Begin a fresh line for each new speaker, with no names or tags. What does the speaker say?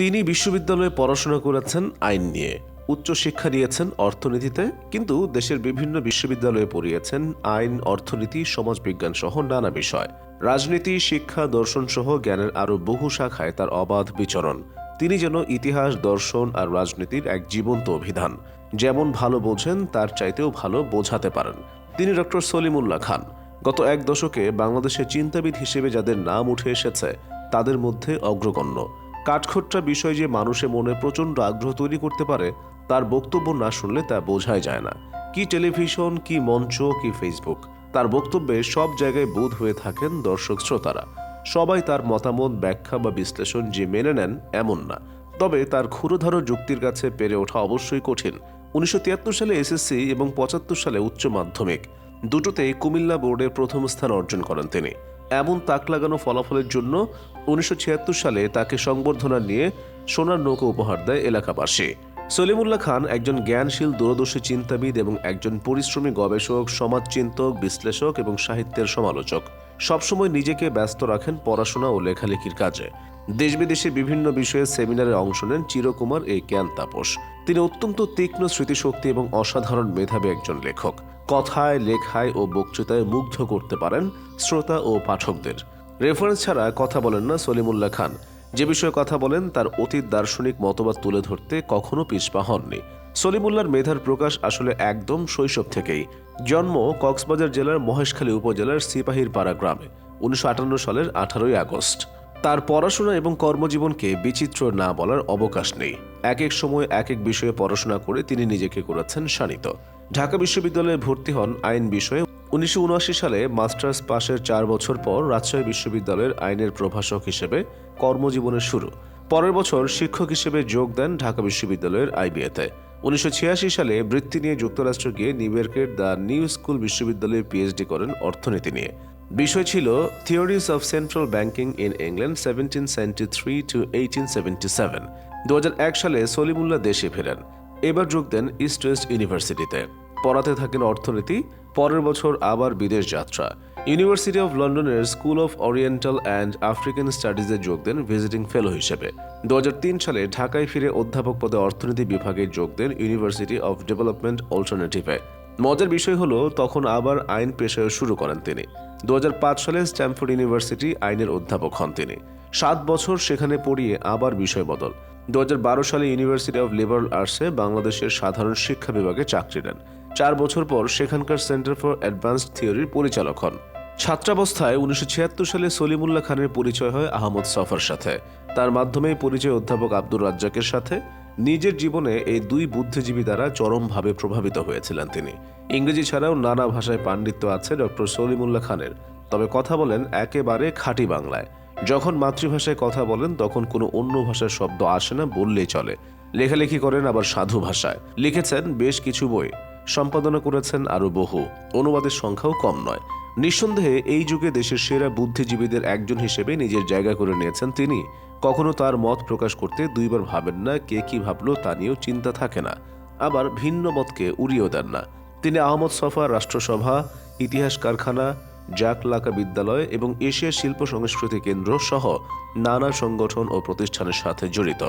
তিনি বিশ্ববিদ্যালয়ে পড়াশোনা করেছেন আইন নিয়ে উচ্চশিক্ষা নিয়েছেন অর্থনীতিতে কিন্তু দেশের বিভিন্ন বিশ্ববিদ্যালয়ে পড়িয়েছেন আইন অর্থনীতি সমাজবিজ্ঞান সহ নানা বিষয় রাজনীতি শিক্ষা দর্শন সহ জ্ঞানের আরও বহু শাখায় তার অবাধ বিচরণ তিনি যেন ইতিহাস দর্শন আর রাজনীতির এক জীবন্ত অভিধান যেমন ভালো বোঝেন তার চাইতেও ভালো বোঝাতে পারেন তিনি ডক্টর সলিমুল্লাহ খান গত এক দশকে বাংলাদেশের চিন্তাবিদ হিসেবে যাদের নাম উঠে এসেছে তাদের মধ্যে অগ্রগণ্য কাঠখোট্টা বিষয় যে মানুষে মনে প্রচণ্ড আগ্রহ তৈরি করতে পারে তার বক্তব্য না শুনলে তা বোঝাই যায় না কি টেলিভিশন কি মঞ্চ কি ফেসবুক তার বক্তব্যে সব জায়গায় বোধ হয়ে থাকেন দর্শক শ্রোতারা সবাই তার মতামত ব্যাখ্যা বা বিশ্লেষণ যে মেনে নেন এমন না তবে তার ক্ষুরধার যুক্তির কাছে পেরে ওঠা অবশ্যই কঠিন উনিশশো সালে এসএসসি এবং পঁচাত্তর সালে উচ্চ মাধ্যমিক দুটোতেই কুমিল্লা বোর্ডে প্রথম স্থান অর্জন করেন তিনি এমন তাক লাগানো ফলাফলের জন্য উনিশশো সালে তাকে সংবর্ধনা নিয়ে সোনার নৌকা উপহার দেয় এলাকাবাসী সলিমুল্লাহ খান একজন জ্ঞানশীল দূরদর্শী চিন্তাবিদ এবং একজন পরিশ্রমী গবেষক সমাজচিন্তক বিশ্লেষক এবং সাহিত্যের সমালোচক সবসময় নিজেকে ব্যস্ত রাখেন পড়াশোনা ও লেখালেখির কাজে দেশ বিদেশে বিভিন্ন বিষয়ে সেমিনারে অংশ নেন চিরকুমার এই জ্ঞান তাপস তিনি অত্যন্ত তীক্ষ্ণ স্মৃতিশক্তি এবং অসাধারণ মেধাবী একজন লেখক কথায় লেখায় ও বক্তৃতায় মুগ্ধ করতে পারেন শ্রোতা ও পাঠকদের রেফারেন্স ছাড়া কথা বলেন না সলিমুল্লাহ খান যে বিষয়ে কথা বলেন তার অতীত দার্শনিক মতবাদ তুলে ধরতে কখনো পিছপা হননি সলিমুল্লার মেধার প্রকাশ আসলে একদম শৈশব থেকেই জন্ম কক্সবাজার জেলার মহেশখালী উপজেলার সিপাহীর পাড়া গ্রামে উনিশশো সালের আঠারোই আগস্ট তার পড়াশোনা এবং কর্মজীবনকে বিচিত্র না বলার অবকাশ নেই এক এক সময় এক এক বিষয়ে পড়াশোনা করে তিনি নিজেকে করেছেন শানিত ঢাকা বিশ্ববিদ্যালয়ে ভর্তি হন আইন বিষয়ে উনিশশো সালে মাস্টার্স পাশের চার বছর পর রাজশাহী বিশ্ববিদ্যালয়ের আইনের প্রভাষক হিসেবে কর্মজীবনের শুরু পরের বছর শিক্ষক হিসেবে যোগ দেন ঢাকা বিশ্ববিদ্যালয়ের আইবিএতে উনিশশো সালে বৃত্তি নিয়ে যুক্তরাষ্ট্র গিয়ে ইয়র্কের দ্য নিউ স্কুল বিশ্ববিদ্যালয়ে পিএইচডি করেন অর্থনীতি নিয়ে বিষয় ছিল theories of central banking in England seventeen seventy three to eighteen seventy seven দু সালে সলিমুল্লাহ দেশে ফেরেন এবার যোগ দেন ইস্ট ওয়েস্ট ইউনিভার্সিটিতে পড়াতে থাকেন অর্থনীতি পরের বছর আবার বিদেশ যাত্রা ইউনিভার্সিটি অব লন্ডনের School of Oriental and African স্টাডিজে যোগ দেন ভিজিটিং ফেলো হিসেবে দু সালে ঢাকায় ফিরে অধ্যাপক পদে অর্থনীতি বিভাগে যোগ দেন ইউনিভার্সিটি অব ডেভেলপমেন্ট অল্টারনেটিভে মজার বিষয় হলো তখন আবার আইন পেশায় শুরু করেন তিনি দু সালে স্ট্যামফোর্ড ইউনিভার্সিটি আইনের অধ্যাপক হন তিনি সাত বছর সেখানে পড়িয়ে আবার বিষয় বদল দু সালে ইউনিভার্সিটি অব লিবারাল আর্টসে বাংলাদেশের সাধারণ শিক্ষা বিভাগে চাকরি নেন চার বছর পর সেখানকার সেন্টার ফর অ্যাডভান্সড থিওরির পরিচালক হন ছাত্রাবস্থায় উনিশশো সালে সলিমুল্লাহ খানের পরিচয় হয় আহমদ সফার সাথে তার মাধ্যমেই পরিচয় অধ্যাপক আব্দুর রাজ্জাকের সাথে নিজের জীবনে এই দুই বুদ্ধিজীবী দ্বারা চরমভাবে প্রভাবিত হয়েছিলেন তিনি ইংরেজি ছাড়াও নানা ভাষায় পাণ্ডিত্য আছে ডক্টর সলিমুল্লাহ খানের তবে কথা বলেন একেবারে খাঁটি বাংলায় যখন মাতৃভাষায় কথা বলেন তখন কোনো অন্য ভাষার শব্দ আসে না বললেই চলে লেখালেখি করেন আবার সাধু ভাষায় লিখেছেন বেশ কিছু বই সম্পাদনা করেছেন আরও বহু অনুবাদের সংখ্যাও কম নয় নিঃসন্দেহে এই যুগে দেশের সেরা বুদ্ধিজীবীদের একজন হিসেবে নিজের জায়গা করে নিয়েছেন তিনি কখনো তার মত প্রকাশ করতে দুইবার ভাবেন না কে কি ভাবলো তা নিয়েও চিন্তা থাকে না আবার ভিন্ন মতকে উড়িয়েও দেন না তিনি আহমদ সফা রাষ্ট্রসভা ইতিহাস কারখানা জাক লাকা বিদ্যালয় এবং এশিয়া শিল্প সংস্কৃতি কেন্দ্র সহ নানা সংগঠন ও প্রতিষ্ঠানের সাথে জড়িত